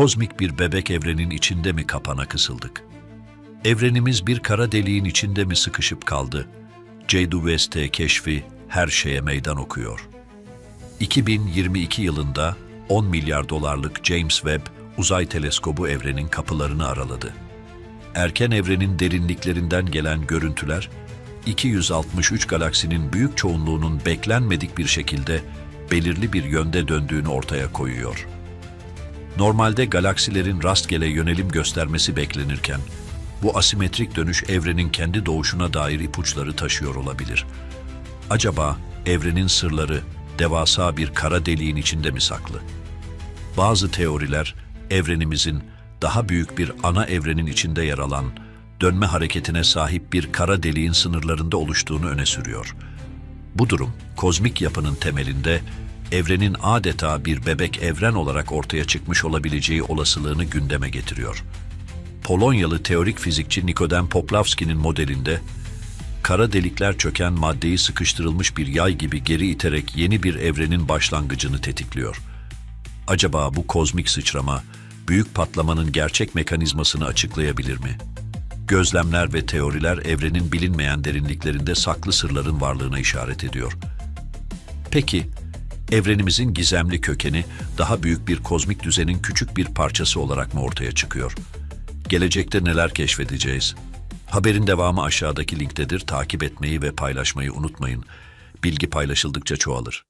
kozmik bir bebek evrenin içinde mi kapana kısıldık? Evrenimiz bir kara deliğin içinde mi sıkışıp kaldı? J.D. West'e keşfi her şeye meydan okuyor. 2022 yılında 10 milyar dolarlık James Webb Uzay Teleskobu evrenin kapılarını araladı. Erken evrenin derinliklerinden gelen görüntüler, 263 galaksinin büyük çoğunluğunun beklenmedik bir şekilde belirli bir yönde döndüğünü ortaya koyuyor. Normalde galaksilerin rastgele yönelim göstermesi beklenirken, bu asimetrik dönüş evrenin kendi doğuşuna dair ipuçları taşıyor olabilir. Acaba evrenin sırları devasa bir kara deliğin içinde mi saklı? Bazı teoriler evrenimizin daha büyük bir ana evrenin içinde yer alan dönme hareketine sahip bir kara deliğin sınırlarında oluştuğunu öne sürüyor. Bu durum kozmik yapının temelinde evrenin adeta bir bebek evren olarak ortaya çıkmış olabileceği olasılığını gündeme getiriyor. Polonyalı teorik fizikçi Nikodem Poplavski'nin modelinde kara delikler çöken maddeyi sıkıştırılmış bir yay gibi geri iterek yeni bir evrenin başlangıcını tetikliyor. Acaba bu kozmik sıçrama büyük patlamanın gerçek mekanizmasını açıklayabilir mi? Gözlemler ve teoriler evrenin bilinmeyen derinliklerinde saklı sırların varlığına işaret ediyor. Peki, evrenimizin gizemli kökeni daha büyük bir kozmik düzenin küçük bir parçası olarak mı ortaya çıkıyor? Gelecekte neler keşfedeceğiz? Haberin devamı aşağıdaki linktedir. Takip etmeyi ve paylaşmayı unutmayın. Bilgi paylaşıldıkça çoğalır.